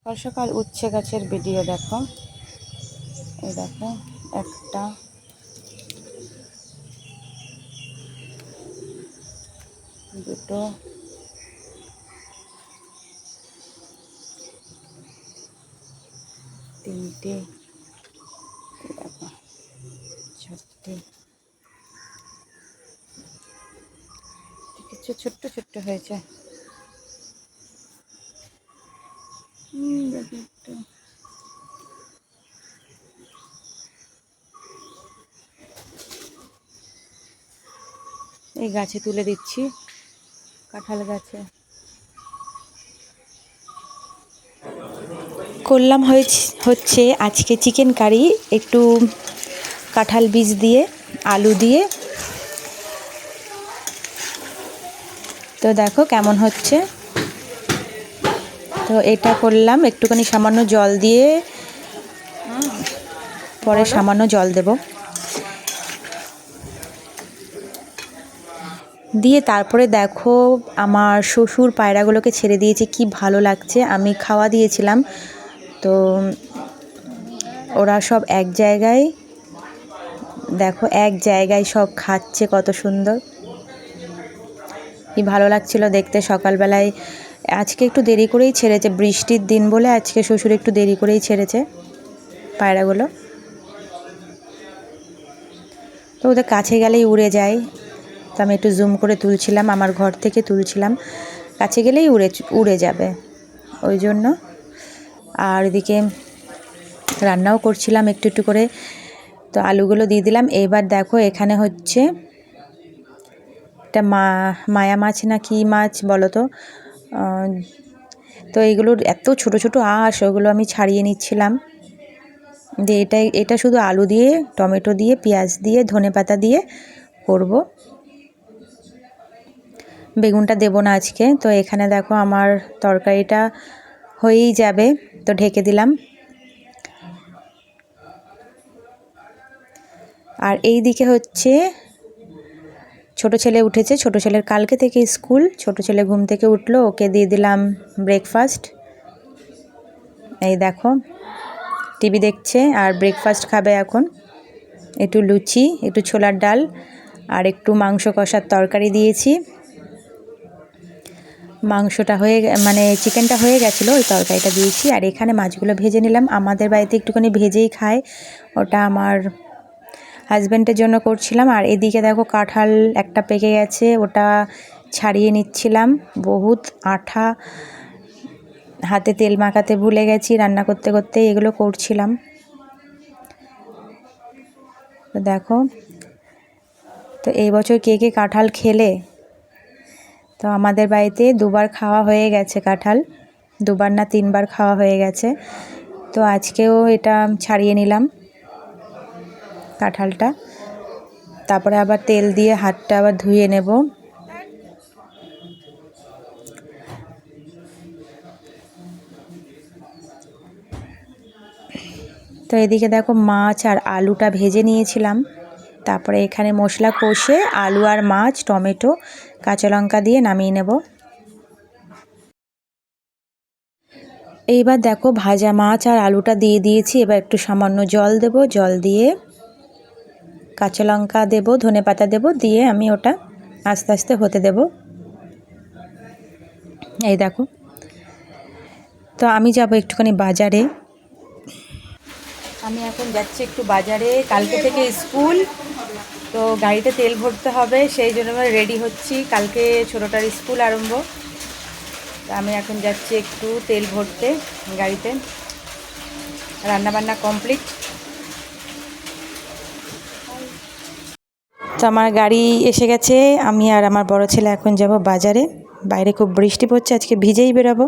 সকাল সকাল উচ্ছে গাছের ভিডিও দেখো। এই দেখো একটা। দুটো। তিনটে। দেখো চারটে। কিছু ছোট্ট ছোট্ট হয়েছে। এই গাছে তুলে দিচ্ছি কাঁঠাল গাছে করলাম হয়েছে হচ্ছে আজকে চিকেন কারি একটু কাঁঠাল বীজ দিয়ে আলু দিয়ে তো দেখো কেমন হচ্ছে। তো এটা করলাম, একটুখানি সামান্য জল দিয়ে। পরে সামান্য জল দেব। দিয়ে তারপরে দেখো আমার শ্বশুর পায়রাগুলোকে ছেড়ে দিয়েছে, কি ভালো লাগছে। আমি খাওয়া দিয়েছিলাম। তো ওরা সব এক জায়গায়, দেখো এক জায়গায় সব খাচ্ছে কত সুন্দর। কি ভালো লাগছিল দেখতে সকালবেলায়? আজকে একটু দেরি করেই ছেড়েছে, বৃষ্টির দিন বলে আজকে শ্বশুর একটু দেরি করেই ছেড়েছে পায়রাগুলো। তো ওদের কাছে গেলেই উড়ে যায়। তো আমি একটু জুম করে তুলছিলাম, আমার ঘর থেকে তুলছিলাম। কাছে গেলেই উড়ে উড়ে যাবে। ওই জন্য। আর এদিকে রান্নাও করছিলাম একটু একটু করে। তো আলুগুলো দিয়ে দিলাম। এবার দেখো এখানে হচ্ছে এটা মা, মায়া মাছ না কি মাছ বলো তো? তো এইগুলোর এত ছোট ছোট আঁশ, ওগুলো আমি ছাড়িয়ে নিচ্ছিলাম। দিয়ে এটা এটা শুধু আলু দিয়ে, টমেটো দিয়ে, পেঁয়াজ দিয়ে, ধনে পাতা দিয়ে করব। বেগুনটা দেবো না আজকে। তো এখানে দেখো আমার তরকারিটা হয়েই যাবে, তো ঢেকে দিলাম। আর এই দিকে হচ্ছে ছোট ছেলে উঠেছে, ছোট ছেলের কালকে থেকে স্কুল, ছোট ছেলে ঘুম থেকে উঠল, ওকে দিয়ে দিলাম ব্রেকফাস্ট এই দেখো, টিভি দেখছে আর ব্রেকফাস্ট খাবে এখন। একটু লুচি, একটু ছোলার ডাল আর একটু মাংস কষার তরকারি দিয়েছি। মাংসটা হয়ে মানে চিকেনটা হয়ে গেছিল, ওই তরকারিটা দিয়েছি। আর এখানে মাছগুলো ভেজে নিলাম। আমাদের বাড়িতে একটুখানি ভেজেই খায়। ওটা আমার হাজব্যান্ডের জন্য করছিলাম। আর এদিকে দেখো কাঁঠাল একটা পেকে গেছে, ওটা ছাড়িয়ে নিচ্ছিলাম। বহুত আঠা, হাতে তেল মাখাতে ভুলে গেছি রান্না করতে করতে, এগুলো করছিলাম। তো দেখো, তো এই বছর কে কে কাঁঠাল খেলে? তো আমাদের বাড়িতে দুবার খাওয়া হয়ে গেছে কাঁঠাল। দুবার না তিনবার খাওয়া হয়ে গেছে। তো আজকেও এটা ছাড়িয়ে নিলাম। কাঁঠালটা। তারপরে আবার তেল দিয়ে হাতটা আবার ধুয়ে নেব। তো এদিকে দেখো মাছ আর আলুটা ভেজে নিয়েছিলাম। তারপরে এখানে মশলা কষে আলু আর মাছ, টমেটো, কাঁচা লঙ্কা দিয়ে নামিয়ে নেব। এইবার দেখো ভাজা মাছ আর আলুটা দিয়ে দিয়েছি। এবার একটু সামান্য জল দেব। জল দিয়ে কাঁচা লঙ্কা দেবো, ধনে পাতা দেবো, দিয়ে আমি ওটা আস্তে আস্তে হতে দেব। এই দেখো। তো আমি যাব একটুখানি বাজারে। আমি এখন যাচ্ছি একটু বাজারে। কালকে থেকে স্কুল, তো গাড়িতে তেল ভরতে হবে, সেই জন্য আমরা রেডি হচ্ছি। কালকে ছোটোটার স্কুল আরম্ভ। তো আমি এখন যাচ্ছি একটু তেল ভরতে গাড়িতে। রান্না বান্না কমপ্লিট। তো আমার গাড়ি এসে গেছে, আমি আর আমার বড় ছেলে এখন যাব বাজারে। বাইরে খুব বৃষ্টি পড়ছে, আজকে ভিজেই বেরোবো।